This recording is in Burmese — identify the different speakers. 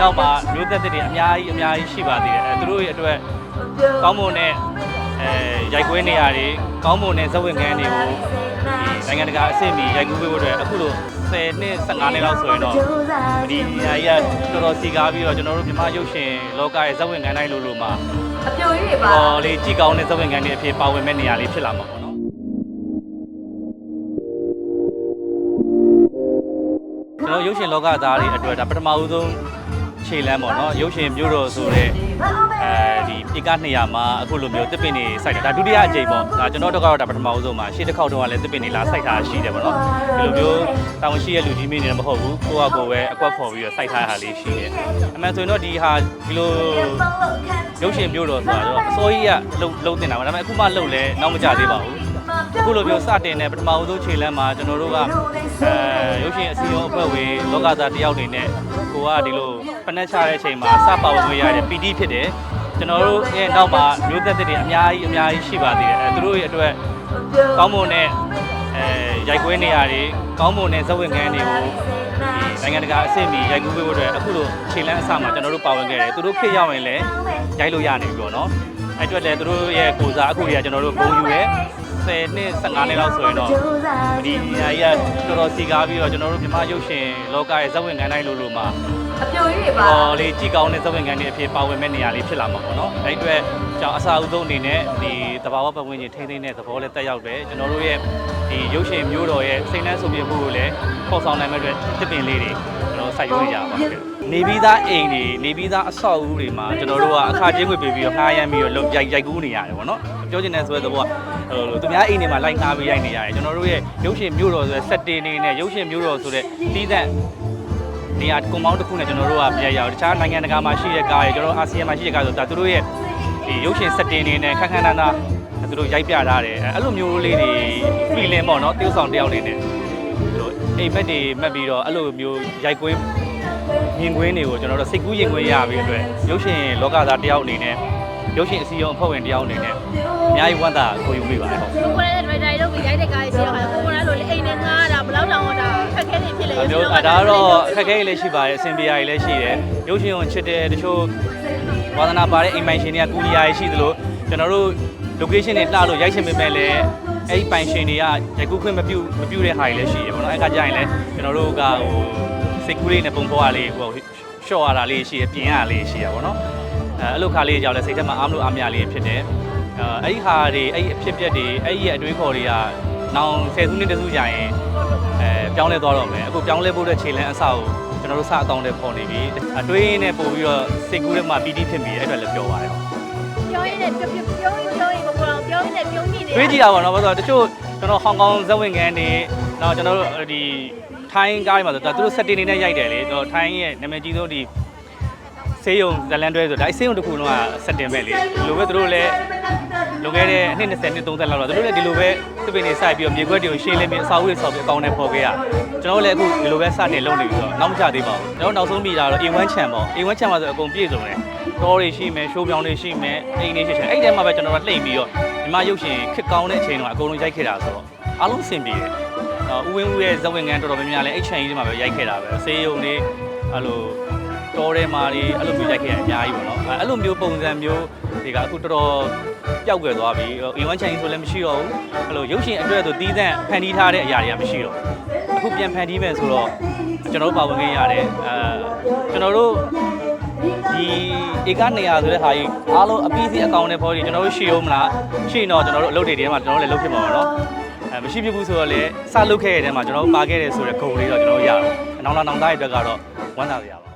Speaker 1: နောက်မှာမျိုးသက်တွေအများကြီးအများကြီးရှိပါသေးတယ်အဲသူတို့ရဲ့အတွက်ကောင်းမွန်တဲ့အဲရိုက်ကွင်းနေရာတွေကောင်းမွန်တဲ့ဇဝင်ကန်းတွေကိုဒီနိုင်ငံတကာအဆင့်မီရိုက်ကူးပေးဖို့အတွက်အခုလို10နှစ်15နှစ်လောက်ဆိုရင်တော့ဒီနေရာကြီးကတော်တော်စီကားပြီးတော့ကျွန်တော်တို့မြန်မာရုပ်ရှင်လောကရဲ့ဇဝင်ကန်းတိုင်းလိုလိုမှာ
Speaker 2: အပြိုကြီးတွေပါ
Speaker 1: ဟောလေးကြည်ကောင်းတဲ့ဇဝင်ကန်းတွေအဖြစ်ပါဝင်မဲ့နေရာလေးဖြစ်လာမှာပေါ့နော်ကျွန်တော်ရုပ်ရှင်လောကသားတွေအတွက်ဒါပထမဦးဆုံး ခြေလမ်းပေါ့နော်ရုပ်ရှင်မျိုးတော်ဆိုတဲ့အဲဒီဧက200မှာအခုလိုမျိုးတစ်ပင်နေစိုက်တာဒါဒုတိယအကြိမ်ပေါ့ဒါကျွန်တော်တို့ကတော့ဒါပထမဦးဆုံးမှာရှေ့တစ်ခေါက်တော့ကလည်းတစ်ပင်နေလာစိုက်ထားရှိတယ်ပေါ့နော်ဒီလိုမျိုးတာဝန်ရှိတဲ့လူကြီးမင်းတွေလည်းမဟုတ်ဘူးကိုယ့်အကိုပဲအကွက်ဖော်ပြီးတော့စိုက်ထားတာလေးရှိတယ်အမှန်ဆိုရင်တော့ဒီဟာဒီလိုရုပ်ရှင်မျိုးတော်ဆိုတော့အစိုးရကလုံလုံတင်တာပါဒါပေမဲ့အခုမှလုံလဲနောက်မကြသေးပါဘူး အခုလိုမျိုးစတင်တဲ့ပထမဦးဆုံးခြေလမ်းမှာကျွန်တော်တို့ကအဲရုပ်ရှင်အစည်းအဝေးအဖွဲ့ဝင်လောကသားတယောက်အနေနဲ့ကိုကဒီလိုဖနှက်ချတဲ့အချိန်မှာစပါဝင်ခွင့်ရတဲ့ PD ဖြစ်တယ်ကျွန်တော်တို့ရဲ့နောက်မှာမျိုးသက်တွေအများကြီးအများကြီးရှိပါသေးတယ်အဲသူတို့ရဲ့အတွက်ကောင်းမွန်တဲ့အဲရိုက်ကွင်းနေရာတွေကောင်းမွန်တဲ့ဇဝင်ကန်းတွေကိုဒီနိုင်ငံတကာအဆင့်မီရိုက်ကူးပေးဖို့အတွက်အခုလိုခြေလမ်းအစမှာကျွန်တော်တို့ပါဝင်ခဲ့တယ်သူတို့ခေတ်ရောက်ရင်လည်းရိုက်လို့ရနေပြီပေါ့နော်အဲ့အတွက်လည်းသူတို့ရဲ့ကိုစားအခုတွေကကျွန်တော်တို့ဂုံယူရဲ 10နှစ်15နှစ်လောက်ဆိုရင်တော့ဒီနေရာကြီးကတော်တော်စီကားပြီးတော့ကျွန်တော်တို့မြန်မာရုပ်ရှင်လောကရဲ့ဇဝင်ကန်းတိုင်းလိုလိုမှာ
Speaker 2: အပြိုကြီးတွေပါ
Speaker 1: ဟောလေးကြည်ကောင်းတဲ့ဇဝင်ကန်းတွေအဖြစ်ပါဝင်မဲ့နေရာလေးဖြစ်လာမှာပေါ့နော်အဲ့အတွက်ကျွန်တော်အစာအုပ်ဆုံးအနေနဲ့ဒီတဘာဝပတ်ဝန်းကျင်ထိန်းသိမ်းတဲ့သဘောလေးတက်ရောက်တယ်ကျွန်တော်တို့ရဲ့ဒီရုပ်ရှင်မျိုးတော်ရဲ့စိတ်နှမ်းဆိုပြမှုကိုလည်းပေါ်ဆောင်နိုင်မဲ့အတွက်တစ်ပင်လေးတွေကျွန်တော်စိုက်ရွေးကြပါမယ်နေပြီးသားအိမ်တွေနေပြီးသားအဆောက်အဦတွေမှာကျွန်တော်တို့ကအခါကျင်းဝင်ပေးပြီးတော့ငှားရမ်းပြီးတော့လုပ်ရိုက်ရိုက်ကူးနေရတယ်ပေါ့နော် ပြောချင်တဲ့ဆိုတဲ့သဘောကဟိုသူများအိမ်တွေမှာလိုက်ငှားပြီးရိုက်နေရတယ်ကျွန်တော်တို့ရဲ့ရုပ်ရှင်မျိုးတော်ဆိုတဲ့ setting တွေနဲ့ရုပ်ရှင်မျိုးတော်ဆိုတဲ့တီးသန့်နေရာကွန်ပေါင်းတစ်ခုနဲ့ကျွန်တော်တို့ကပြရအောင်တခြားနိုင်ငံတကာမှာရှိတဲ့ကားတွေကျွန်တော်တို့အာဆီယံမှာရှိတဲ့ကားဆိုဒါသူတို့ရဲ့ဒီရုပ်ရှင်စက်တင်တွေနဲ့ခက်ခက်နာနာသူတို့ရိုက်ပြထားတယ်အဲ့လိုမျိုးလေးတွေ feeling ပေါ့နော်တယောက်ဆောင်တယောက်နေနဲ့သူတို့အိမ်မက်တွေမက်ပြီးတော့အဲ့လိုမျိုးရိုက်ကွင်းမြင်ကွင်းတွေကိုကျွန်တော်တို့စိတ်ကူးရင်ကွင်းရပြီးအတွက်ရုပ်ရှင်လောကသားတယောက်အနေနဲ့ ရုပ်ရှင်အစည်းအရုံးအဖွဲ့ဝင်တယောက်အနေနဲ့အများကြီးဝမ်းသာကိုယူမိပါတယ်ဟုတ်
Speaker 3: ကိုကိုလည်းဒရိုက်တာတွေလုပ်ပြီးရိုက်တဲ့ကားကြီးရှိတော့ကိုကိုလည်းလိုအိမ်နဲ့ငားတာဘယ်လောက်တောင်တော့ဒါခက်ခဲနေဖြစ်လေ
Speaker 1: အမျိုးအဒါကတော့အခက်အခဲတွေလည်းရှိပါတယ်အဆင်ပြေရည်လည်းရှိတယ်ရုပ်ရှင်ကိုချစ်တဲ့တချို့ဝါသနာပါတဲ့အိမ်ပိုင်ရှင်တွေကကူညီရည်ရှိသလိုကျွန်တော်တို့ location တွေလှလို့ရိုက်ချင်ပေမဲ့လည်းအဲ့ဒီပိုင်ရှင်တွေကရိုက်ကူးခွင့်မပြုမပြုတဲ့ဟာတွေလည်းရှိတယ်ပေါ့နော်အဲ့ကကြရင်လည်းကျွန်တော်တို့ကဟိုစိတ်ကူးလေးနဲ့ပုံပေါ်ရလေးဟိုရှော့ရတာလေးရှိတယ်ပြင်ရတာလေးရှိရပါတော့ အဲအဲ့လိုခါလေးကြောင့်လည်းစိတ်ထဲမှာအားမလို့အားမရလေးဖြစ်တယ်အဲအဲ့ဒီဟာတွေအဲ့ဒီအဖြစ်အပျက်တွေအဲ့ဒီရဲ့အတွေးခေါ်တွေကနောင်10စုနှစ်တစုကြာရင်အဲပြောင်းလဲသွားတော့မယ်အခုပြောင်းလဲဖို့တဲ့ခြေလမ်းအစကိုကျွန်တော်တို့စအကောင့်တွေပေါ်နေပြီအတွေးနဲ့ပို့ပြီးတော့စိတ်ကူးထဲမှာပီတိဖြစ်ပြီးအဲ့အတွက်လည်းပြောပါတယ်ဟုတ်
Speaker 3: ပြောရင်းနဲ့ပြောပြောရင်းပြောရင်းကိုကိုတော့ပြောရင်းနဲ့ပြုံးနေတယ်
Speaker 1: တွေးကြည့်တာပေါ့နော်ဘာလို့လဲဆိုတော့တချို့ကျွန်တော်ဟောင်ကောင်ဇက်ဝင်ကန်တွေနောက်ကျွန်တော်တို့ဒီထိုင်းကားတွေမှာဆိုတော့သူတို့စက်တင်နေနဲ့ရိုက်တယ်လေတော့ထိုင်းရဲ့နာမည်ကြီးဆုံးဒီ ဆေးရုံဇလန်တွဲဆိုဒါဆေးရုံတစ်ခုလုံးကစက်တင်ပဲလေဒီလိုပဲသူတို့လည်းလွန်ခဲ့တဲ့အနှစ်20နှစ်30လောက်တော့သူတို့လည်းဒီလိုပဲသူပင်နေစိုက်ပြီးတော့မြေခွက်တွေကိုရှင်းလင်းပြီးအစာအုပ်တွေဆောက်ပြီးအကောင်းနဲ့ပေါ်ခဲ့ရကျွန်တော်တို့လည်းအခုဒီလိုပဲစတင်လုပ်နေပြီးတော့နောက်မကျသေးပါဘူးကျွန်တော်နောက်ဆုံးမိတာတော့ A1 ချန်ပေါ့ A1 ချန်မှာဆိုအကုန်ပြည့်စုံတယ်တော်တွေရှိမယ်ရှိုးပြောင်းတွေရှိမယ်အိမ်တွေရှိတယ်အဲ့ဒီထဲမှာပဲကျွန်တော်တို့လှိမ့်ပြီးတော့ဒီမှာရုပ်ရှင်ခစ်ကောင်းတဲ့အချိန်တော့အကုန်လုံးရိုက်ခဲ့တာဆိုတော့အားလုံးအဆင်ပြေတယ်ဥဝင်းဦးရဲ့ဇဝင်ငန်းတော်တော်များများလည်းအဲ့ချန်ကြီးတွေမှာပဲရိုက်ခဲ့တာပဲဆေးရုံတွေအဲ့လို တော်ထဲမှာတွေအဲ့လိုမျိုးရိုက်ခဲ့ရအများကြီးပေါ့နော်အဲ့လိုမျိုးပုံစံမျိုးတွေကအခုတော်တော်ပျောက်ကွယ်သွားပြီအင်ဝမ်ချန်ကြီးဆိုလည်းမရှိတော့ဘူးအဲ့လိုရုပ်ရှင်အတွက်ဆိုတီးသန့်ဖန်တီးထားတဲ့အရာတွေကမရှိတော့ဘူးအခုပြန်ဖန်တီးမယ်ဆိုတော့ကျွန်တော်တို့ပါဝင်ခဲ့ရတယ်အဲကျွန်တော်တို့ဒီဧကနေရာဆိုတဲ့ဟာကြီးအားလုံးအပီးစီအကောင်နဲ့ပေါ်ကြီးကျွန်တော်တို့ရှေ့အောင်မလားရှေ့တော့ကျွန်တော်တို့အလုပ်တွေထဲမှာကျွန်တော်တို့လည်းလုပ်ဖြစ်မှာပါတော့အဲမရှိဖြစ်ဘူးဆိုတော့လေစလုပ်ခဲ့ရတဲ့ထဲမှာကျွန်တော်တို့ပါခဲ့တယ်ဆိုတဲ့ဂုဏ်လေးတော့ကျွန်တော်တို့ရအောင်အနောင်လာနောင်သားရဲ့အတွက်ကတော့ဝမ်းသာစရာပါ